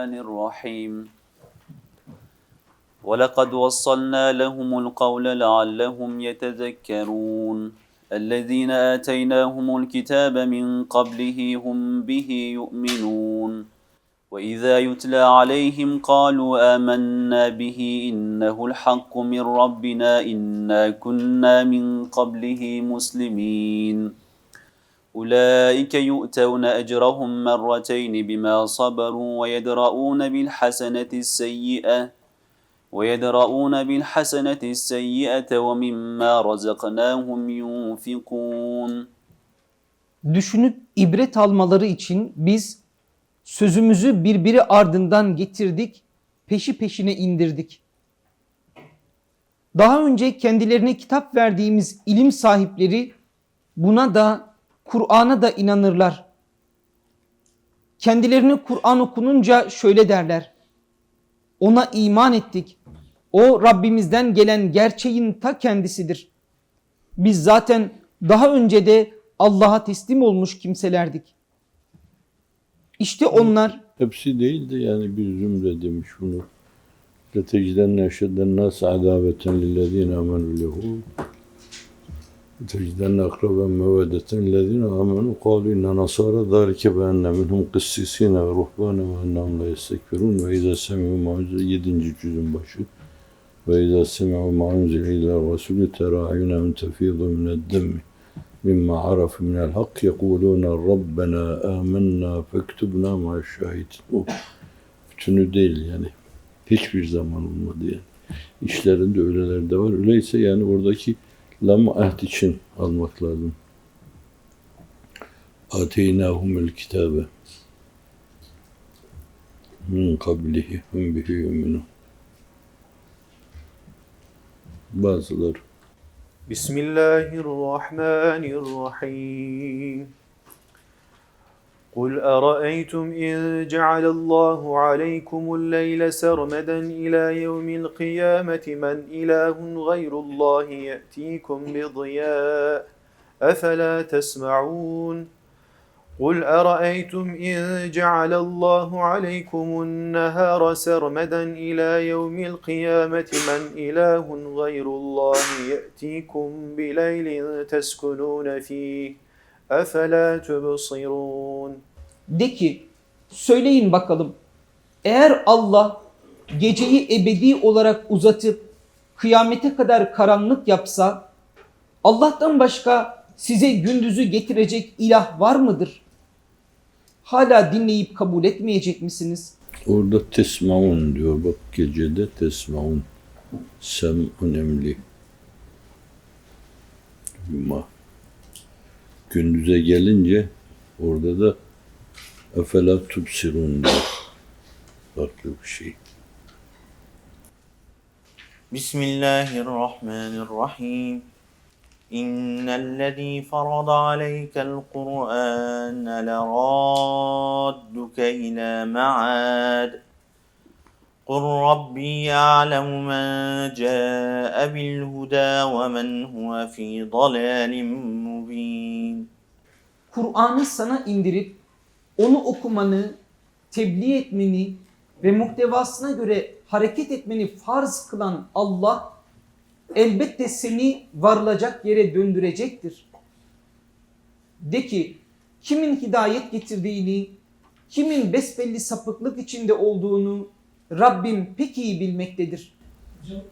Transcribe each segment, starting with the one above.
الرحمن الرحيم. ولقد وصلنا لهم القول لعلهم يتذكرون. الذين آتيناهم الكتاب من قبله هم به يؤمنون. وإذا يتلى عليهم قالوا آمنا به إنه الحق من ربنا إنا كنا من قبله مسلمين. أولئك يؤتون أجرهم مرتين بما صبروا ويدرؤون بالحسنة السيئة ويدرؤون بالحسنة السيئة ومما رزقناهم ينفقون Düşünüp ibret almaları için biz sözümüzü birbiri ardından getirdik, peşi peşine indirdik. Daha önce kendilerine kitap verdiğimiz ilim sahipleri buna da Kur'an'a da inanırlar. Kendilerine Kur'an okununca şöyle derler. Ona iman ettik. O Rabbimizden gelen gerçeğin ta kendisidir. Biz zaten daha önce de Allah'a teslim olmuş kimselerdik. İşte onlar Hepsi değil de yani bir zümre demiş bunu. لَتَجْدَنَّ اَشَدَّ النَّاسَ عَدَابَةً لِلَّذ۪ينَ آمَنُوا الْيَهُودِ وَتَجْدَنَّ اَقْرَبًا مَوَدَّةً الَّذ۪ينَ آمَنُوا قَالُوا اِنَّ نَصَارَى ذَٰلِكَ بَأَنَّ مِنْهُمْ قِسِّس۪ينَ وَرُهْبَانًا وَاَنَّهُمْ لَا يَسْتَكْبِرُونَ وَاِذَا سَمِعُوا مَا اُنْزِلَ 7. cüzün başı وَاِذَا سَمِعُوا مَا اُنْزِلَ اِلَى الرَّسُولِ تَرَى عَيُنَهُمْ تَفِيضُ مِنَ الدَّمِّ مما عرفوا من الحق يقولون ربنا آمنا فاكتبنا مع الشاهدين. O bütünü değil yani. Hiçbir zaman olmadı yani. İşlerinde öyleler de var. Öyleyse yani oradaki lam ahd için almak lazım. Ateynâhumul kitâbe min kablihi hum bihi yu'minun. Bazıları. Bismillahirrahmanirrahim. قل أرأيتم إن جعل الله عليكم الليل سرمدا إلى يوم القيامة من إله غير الله يأتيكم بضياء أفلا تسمعون قل أرأيتم إن جعل الله عليكم النهار سرمدا إلى يوم القيامة من إله غير الله يأتيكم بليل تسكنون فيه Efela tubsirun. De ki söyleyin bakalım eğer Allah geceyi ebedi olarak uzatıp kıyamete kadar karanlık yapsa Allah'tan başka size gündüzü getirecek ilah var mıdır? Hala dinleyip kabul etmeyecek misiniz? Orada tesmaun diyor bak gecede tesmaun sem'un emli. Yuma. Gündüze gelince orada da efela tubsirun diyor. Farklı bir şey. بسم الله الرحمن الرحيم إن الذي فرض عليك القرآن لرادك إلى معاد قل ربي يعلم من جاء بالهدى ومن هو في ضلال مبين Kur'an'ı sana indirip onu okumanı, tebliğ etmeni ve muhtevasına göre hareket etmeni farz kılan Allah elbette seni varılacak yere döndürecektir. De ki kimin hidayet getirdiğini, kimin besbelli sapıklık içinde olduğunu Rabbim pek iyi bilmektedir. Hocam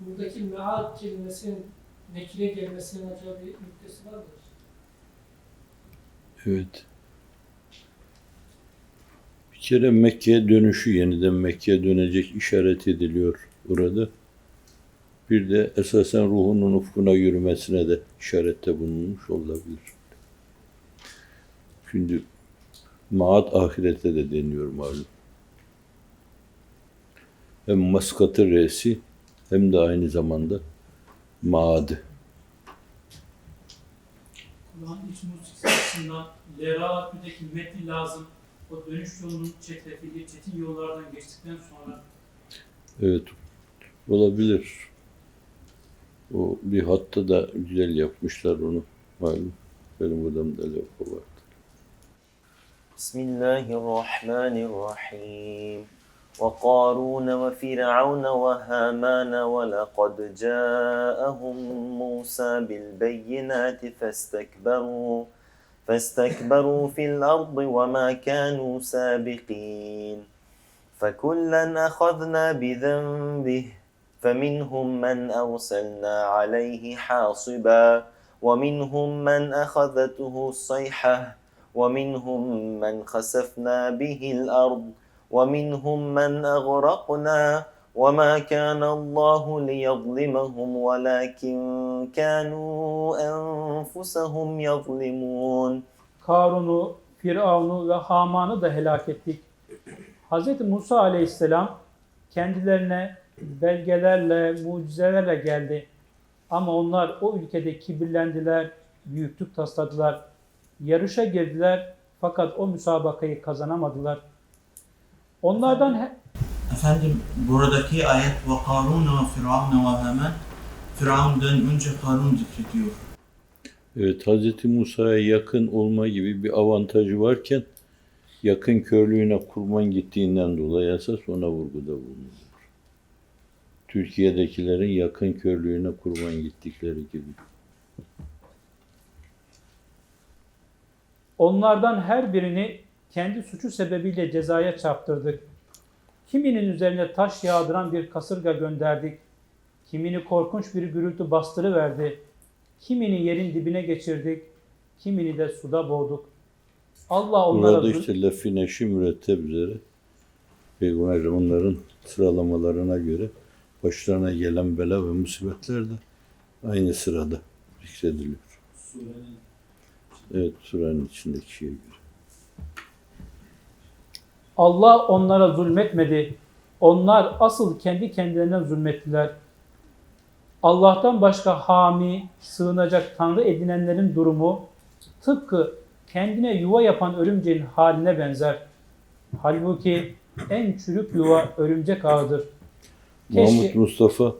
buradaki meal kelimesinin nekire gelmesinin acaba bir nüktesi var mıdır? Evet. Bir kere Mekke'ye dönüşü yeniden Mekke'ye dönecek işaret ediliyor burada. Bir de esasen ruhunun ufkuna yürümesine de işarette bulunmuş olabilir. Şimdi maat ahirete de deniyor malum hem maskatı reisi hem de aynı zamanda maadı. Kur'an iç musikasından Leraatü'deki metni lazım. O dönüş yolunun çetrefilli, çetin yollardan geçtikten sonra Evet, olabilir. O bir hatta da güzel yapmışlar onu. Malum. Benim odamda levha vardı. Bismillahirrahmanirrahim. وقارون وفرعون وهامان ولقد جاءهم موسى بالبينات فاستكبروا فاستكبروا في الأرض وما كانوا سابقين. فكلا أخذنا بذنبه فمنهم من أرسلنا عليه حاصبا ومنهم من أخذته الصيحة ومنهم من خسفنا به الأرض ومنهم من أغرقنا وما كان الله ليظلمهم ولكن كانوا أنفسهم يظلمون Karun'u, Firavun'u ve Haman'ı da helak ettik. Hz. Musa aleyhisselam kendilerine belgelerle, mucizelerle geldi. Ama onlar o ülkede kibirlendiler, büyüklük tasladılar. Yarışa girdiler fakat o müsabakayı kazanamadılar. Onlardan he- Efendim buradaki ayet ve Karun ve Firavun ve Haman Firavun'dan önce Karun zikrediyor. Evet Hz. Musa'ya yakın olma gibi bir avantajı varken yakın körlüğüne kurban gittiğinden dolayı esas ona vurguda bulunur. Türkiye'dekilerin yakın körlüğüne kurban gittikleri gibi. onlardan her birini kendi suçu sebebiyle cezaya çarptırdık. Kiminin üzerine taş yağdıran bir kasırga gönderdik. Kimini korkunç bir gürültü bastırıverdi. Kimini yerin dibine geçirdik. Kimini de suda boğduk. Allah onlara Burada işte lafı neşi müretteb üzere Peygamber onların sıralamalarına göre başlarına gelen bela ve musibetler de aynı sırada zikrediliyor. Evet surenin içindeki şeye göre. Allah onlara zulmetmedi. Onlar asıl kendi kendilerine zulmettiler. Allah'tan başka hami, sığınacak tanrı edinenlerin durumu tıpkı kendine yuva yapan örümceğin haline benzer. Halbuki en çürük yuva örümcek ağıdır. Keşke- Mahmut Mustafa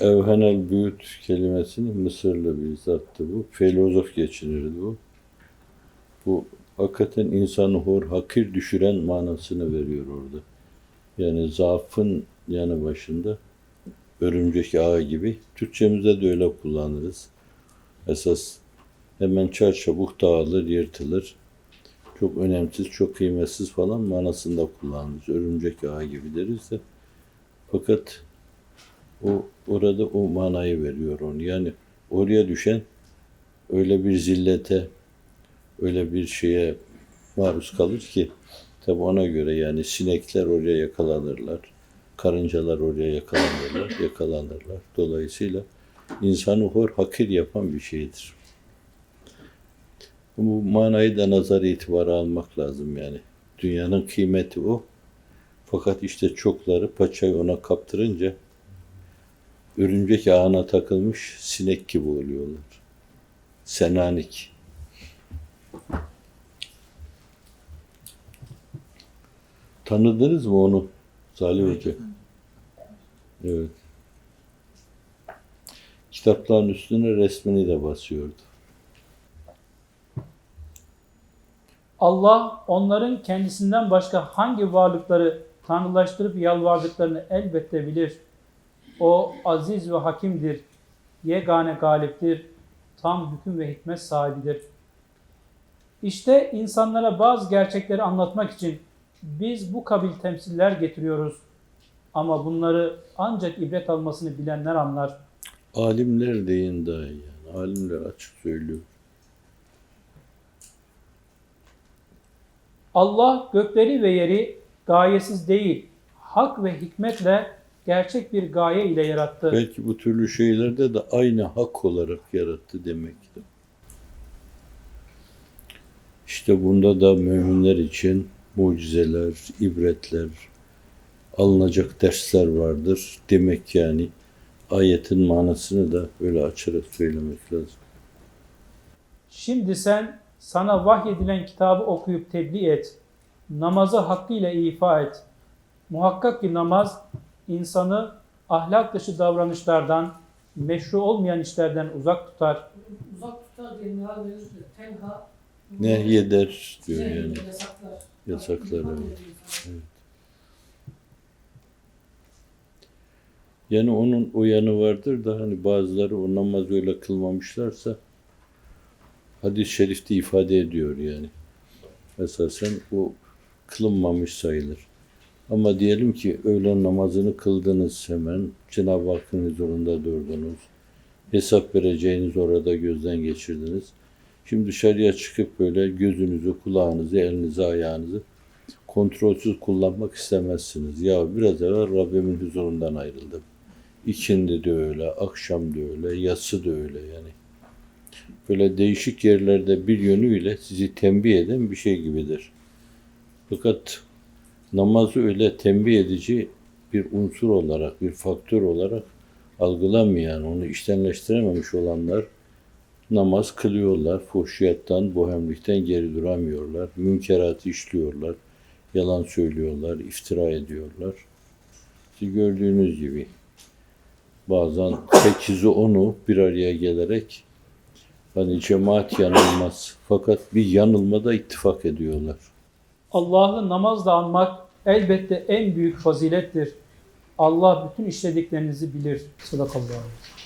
Evhenel Büyüt kelimesini Mısırlı bir zattı bu. Filozof geçinirdi bu. Bu hakikaten insanı hor, hakir düşüren manasını veriyor orada. Yani zaafın yanı başında örümcek ağı gibi. Türkçemizde de öyle kullanırız. Esas hemen çarçabuk dağılır, yırtılır. Çok önemsiz, çok kıymetsiz falan manasında kullanırız. Örümcek ağı gibi deriz de. Fakat o orada o manayı veriyor onu. Yani oraya düşen öyle bir zillete, öyle bir şeye maruz kalır ki tabi ona göre yani sinekler oraya yakalanırlar. Karıncalar oraya yakalanırlar, yakalanırlar. Dolayısıyla insanı hor hakir yapan bir şeydir. Bu manayı da nazar itibara almak lazım yani. Dünyanın kıymeti o. Fakat işte çokları paçayı ona kaptırınca örümcek ağına takılmış sinek gibi oluyorlar. Senanik. Tanıdınız mı onu Salih Hoca? Evet. Kitapların üstüne resmini de basıyordu. Allah onların kendisinden başka hangi varlıkları tanrılaştırıp yalvardıklarını elbette bilir. O aziz ve hakimdir. Yegane galiptir. Tam hüküm ve hikmet sahibidir. İşte insanlara bazı gerçekleri anlatmak için biz bu kabil temsiller getiriyoruz. Ama bunları ancak ibret almasını bilenler anlar. Alimler deyin daha iyi yani. Alimler açık söylüyor. Allah gökleri ve yeri gayesiz değil, hak ve hikmetle gerçek bir gaye ile yarattı. Belki bu türlü şeylerde de aynı hak olarak yarattı demektir. İşte bunda da müminler için mucizeler, ibretler, alınacak dersler vardır. Demek yani ayetin manasını da öyle açarak söylemek lazım. Şimdi sen sana vahyedilen kitabı okuyup tebliğ et. Namazı hakkıyla ifa et. Muhakkak ki namaz insanı ahlak dışı davranışlardan, meşru olmayan işlerden uzak tutar. uzak tutar diye tenha Nehyeder diyor yani. Yasaklar evet. evet. Yani onun o yanı vardır da hani bazıları o namaz öyle kılmamışlarsa hadis-i şerifte ifade ediyor yani. Esasen o kılınmamış sayılır. Ama diyelim ki öğlen namazını kıldınız hemen, Cenab-ı Hakk'ın huzurunda durdunuz, hesap vereceğiniz orada gözden geçirdiniz. Şimdi dışarıya çıkıp böyle gözünüzü, kulağınızı, elinizi, ayağınızı kontrolsüz kullanmak istemezsiniz. Ya biraz evvel Rabbimin huzurundan ayrıldım. İkindi de öyle, akşam da öyle, yatsı da öyle yani. Böyle değişik yerlerde bir yönüyle sizi tembih eden bir şey gibidir. Fakat namazı öyle tembih edici bir unsur olarak, bir faktör olarak algılamayan, onu iştenleştirememiş olanlar namaz kılıyorlar. Fuhşiyattan, bohemlikten geri duramıyorlar. Münkeratı işliyorlar. Yalan söylüyorlar, iftira ediyorlar. İşte gördüğünüz gibi bazen 8'i 10'u bir araya gelerek hani cemaat yanılmaz. Fakat bir yanılmada ittifak ediyorlar. Allah'ı namazla anmak elbette en büyük fazilettir. Allah bütün işlediklerinizi bilir. Sadakallahu aleyhi.